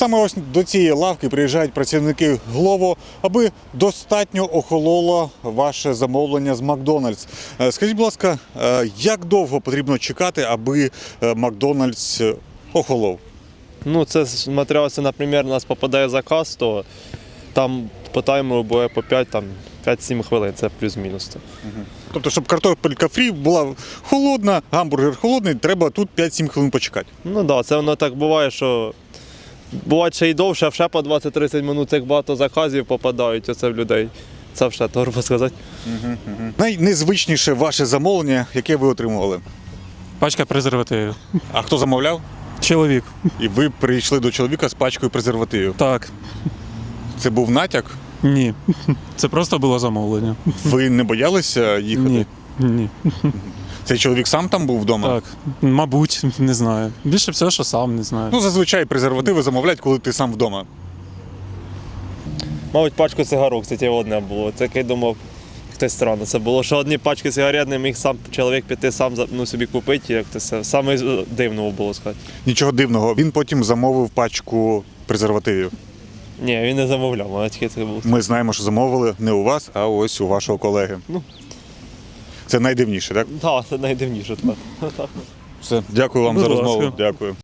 Саме ось до цієї лавки приїжджають працівники Глово, аби достатньо охололо ваше замовлення з Макдональдс. Е, Скажіть, будь ласка, е, як довго потрібно чекати, аби е, Макдональдс охолов? Ну, це смотря, наприклад, у нас попадає заказ, то там по таймеру буде по 5, там 5-7 хвилин, це плюс-мінус. Тобто, щоб картопелька фрі була холодна, гамбургер холодний, треба тут 5-7 хвилин почекати. Ну так, да, це воно так буває, що буває ще й довше, а ще по 20-30 минут як багато заказів попадають оце в людей. Це вже торба сказати. Найнезвичніше ваше замовлення, яке ви отримували. Пачка презервативів. А хто замовляв? Чоловік. І ви прийшли до чоловіка з пачкою презервативів. Так. Це був натяк? Ні. Це просто було замовлення. Ви не боялися їхати? Ні. Ні. Цей чоловік сам там був вдома? Так. Мабуть, не знаю. Більше всього, що сам не знаю. Ну, зазвичай презервативи замовляють, коли ти сам вдома. Мабуть, пачку цигарок, це тільки одне було. Це я думав, хтось странно це було. Що одні пачки сигарет не міг сам чоловік піти сам ну, собі купити, як це. Саме дивного було сказати. Нічого дивного. Він потім замовив пачку презервативів. Ні, він не замовляв, а тільки це було. Ми знаємо, що замовили не у вас, а ось у вашого колеги. Ну. Це найдивніше, так? Так, це найдивніше. Так. Все. Дякую вам Будь за ласка. розмову. Дякую.